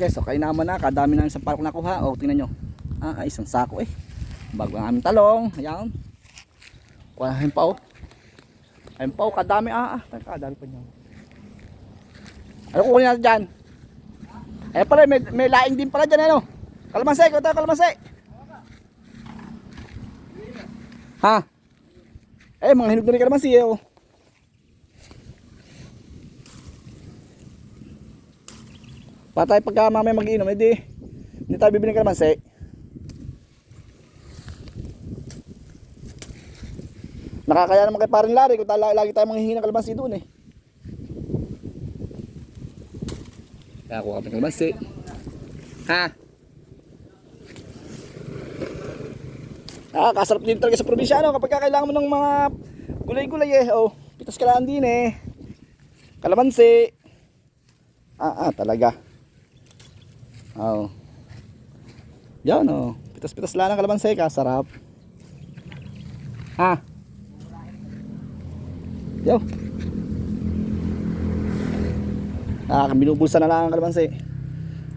guys, so kainaman na, kadami na isang parok nakuha. O, tingnan nyo. Ah, ay, isang sako eh. Bago ang aming talong. Ayan. Kuha ayun pa oh. Ayun pa oh, kadami. Ah, ah, kadami pa niya. Ano kukunin natin dyan? Eh pala, may, may laing din pala dyan ano. Kalamansi, ikaw tayo kalamansi. Ha? Eh, mga hinog na rin kalamansi eh oh. Patay pagka mamaya mag-inom, edi hindi tayo bibili ng kalamansi. Nakakaya naman kay parin Larry kung tala, lagi tayo manghihingi ng kalamansi doon eh. Kaya kuha kami ng kalamansi. Ha? Ah, kasarap din talaga sa probinsya no? kapag kailangan mo ng mga gulay-gulay eh. Oh, pitas ka lang din eh. Kalamansi. Ah, ah, talaga. Oh. Yan oh. Pitas-pitas lang ng kalamansi, kasarap. Ha? Yo. Ah, binubulsa na lang ang kalamansi.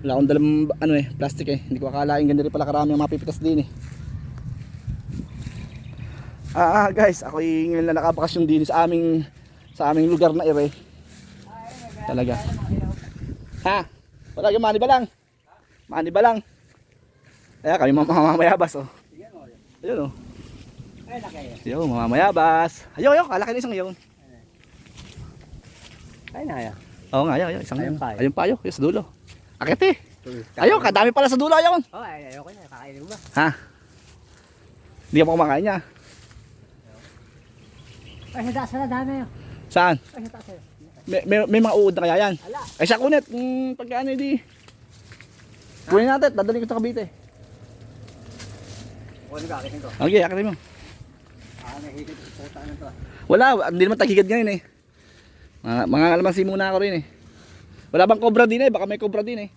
Wala akong dalang ano eh, plastic eh. Hindi ko akalain ganito rin pala karami ang mapipitas din eh. Ah, ah guys, ako ngayon na nakabakasyon din sa aming sa aming lugar na ere. Talaga. Ha? Wala yung mani ba lang? Mani ba lang? Kaya kami mamamayabas oh. Ayun oh. Ay, laki. Yo, mamamayabas. Ayo, ayo, kalaki na isang yun. Ay, naya. Oo nga, ayo, ayo, isang Ayun yun. pa, eh. Ayun pa, ayo, yung sa dulo. Akit eh. Ayo, kadami pala sa dulo, ayun. Oh, ay, ayoko na. Kakainin mo ba? Ha? Hindi ka pa kumakain niya. Ay, sa taas pala, dami yun. Saan? Ay, sa taas yun. May, may, may mga uod na kaya yan. Ala. Ay siya kunit, mm, pagka ano di. Kunin natin, dadalhin ko sa Cavite. Kunin ka, akitin ko. Okay, akatin mo. Ah, may higit. Puta na to. ah. Wala, hindi naman tagigad ngayon eh. Mga, mga alamansi muna ako rin eh. Wala bang cobra din eh, baka may cobra din eh.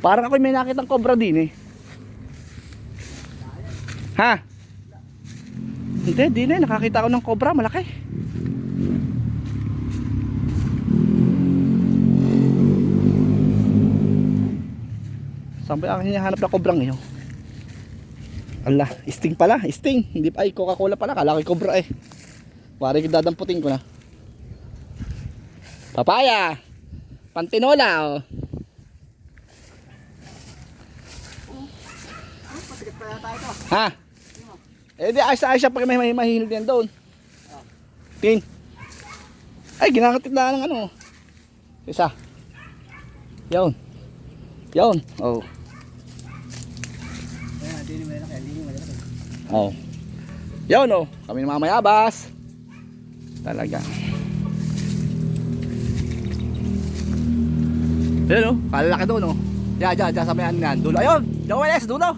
Parang ako may nakitang cobra din eh. Ha? Hindi, di na. Nakakita ako ng cobra, malaki. Saan ang hinahanap na cobrang ngayon? Ala, sting pala, sting. Hindi pa, ay Coca-Cola pala, kala cobra eh. Wari dadamputin ko na. Papaya. Pantinola oh. Ha? Eh di ayos ayos siya pag may may mahinog yan doon. Tin. Ay, ginakatit na ng ano. Isa. Yun. Yun. Oh. Oh. Yun oh. Kami ng mga mayabas. Talaga. Yun oh. Kalalaki doon oh. Yan, yan, yan. Sa may ano. Dulo. Ayun. Eh, sa dulo.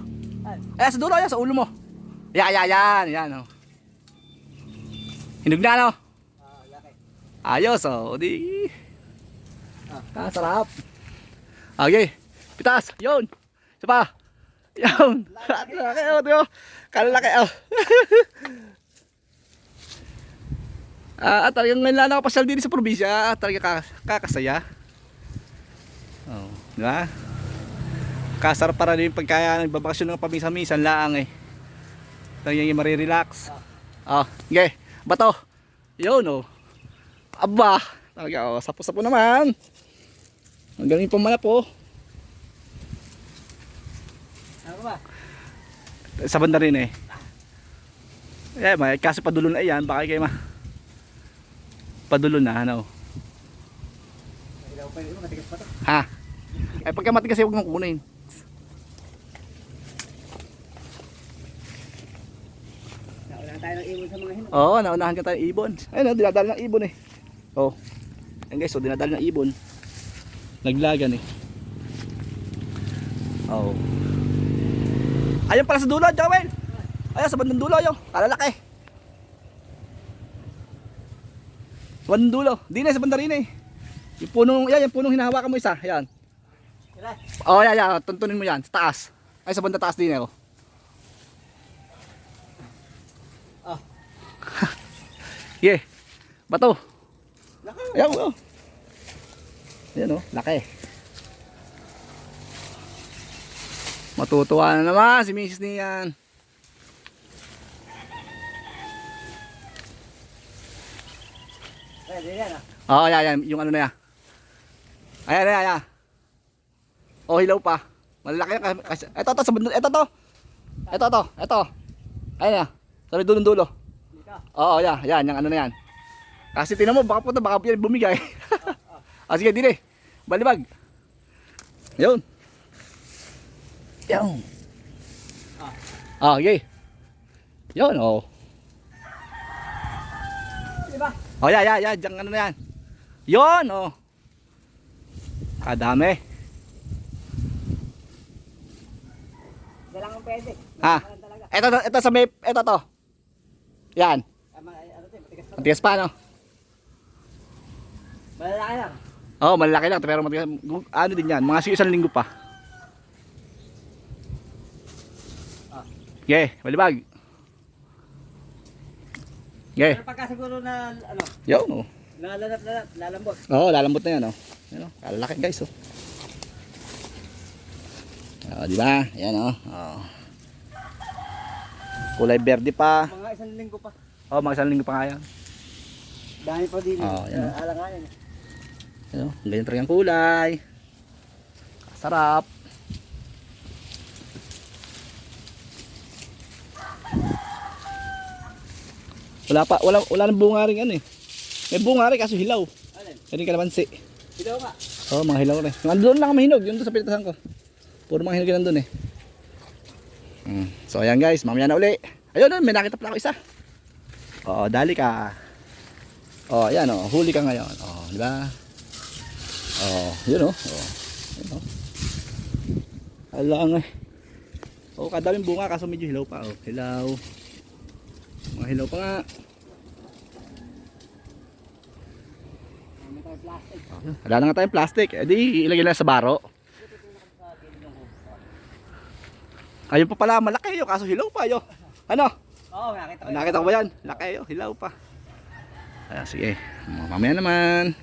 Ay. Ayan, sa dulo. Ayan, sa ulo mo. Yan, yan, yan. Yan oh. Hinog na no. Ah. Ayos oh. Di. Ah. Ah, sarap. Okay. Pitas. Yun. Isa pa. Yun. Laki oh. Di ba? Kalalaki oh. Ah, at talagang ngayon lang nakapasyal din sa probinsya. At talaga ka- kakasaya. Oh, di ba? Kasarap para din pagkaya nagbabakasyon ng pamisa-misan laang eh. Talagang yung marirelax. Oh, okay. Bato. Yun oh. Aba. Talaga oh, sapo-sapo naman. Ang galing pa man po. Ano ba? Sa banda rin eh. Eh, may kaso padulo na yan, baka kayo ma. Padulo na, ano. Ha? Ay pagka matigas huwag mong kunin. Tayo ng ibon sa mga hinog. Oo, naunahan ka tayo ng ibon. Ayun, oh, dinadali ng ibon eh. Oh. Ayan guys, so dinadali ng ibon. Naglagan eh. Oh. Ayun pala sa dulo, Joel. Ayun, sa bandang dulo yun. Kalalaki. Sa bandang dulo. Di na, sa banda rin eh. Yung punong, yan, yung punong hinahawakan mo isa. Yan. Oh, yan, yan. Tuntunin mo yan. Sa taas. Ay, sa banda taas din eh. Oh. Ah. Yeah. Bato. Laki. Ayan, oh. Ayan, oh. Laki. Matutuwa na naman si Mrs. niyan. Ah. Oo, oh, ayan, ayan. Yung ano na yan. Ayan, ayan, ayan. Oh, hilaw pa. Malaki yan. Kasi, eto, eto, sa bundok. Eto, to. Eto, to. Eto. Ayan, ayan. Sabi dulong dulo. Oo, yan. Yan, yung ano na yan. Kasi tinan mo, baka puta, baka yan bumigay. ah, sige, dili. Balibag. Yun. Yan. Ah, okay. Yun, oh. Di ba? Oh, yan, yan, yan. Diyan, ano na yan. Yun, oh. Kadami. Isa lang ang pwede. Ha? Ito, to, ito sa may, ito to. Yan. Ano to, matigas pa. No? Malalaki lang. Oo, oh, malaki lang. Pero matigas, ano din yan. Mga isang linggo pa. Ah. Okay, balibag. Okay. Pero pagka siguro na, ano, Yun, oh. lalanap-lanap, lalambot. Oo, lalambot na yan, oh. Yan, oh. Kalalaki, guys, oh. Oh, di ba? Yan, oh. oh. Kulay berde pa. Mga isang linggo pa. Oh, mga isang linggo pa nga yan. Dami pa din. Oo, yan. Uh, alanganin. Ano, ganyan talaga ang kulay. Sarap. Wala pa, wala wala nang bunga rin ano eh. May bunga rin kaso hilaw. Alin? Hindi kalamansi. Ilaw nga. Oo, mga hilaw rin. Yung doon lang ang mahinog, yung doon sa pinitasan ko. Puro mga hinog yan doon eh. Mm. So ayan guys, mamaya na uli. Ayun, may nakita pala ako isa. Oo, dali ka. Oh, ayan oh, huli ka ngayon. Oh, di ba? Oh, yun oh. Oh. Yun oh. Alang eh. Oh, kadaming bunga kaso medyo hilaw pa oh. Hilaw. Mga hilaw pa nga. Wala na nga tayong plastic. Eh di ilagay lang sa baro. Ayun pa pala malaki yun kaso hilaw pa yun. Ano? Oo, nakita ko. Nakita ko ba yan? Laki yun, hilaw pa. Ayan, sige. Mamaya naman.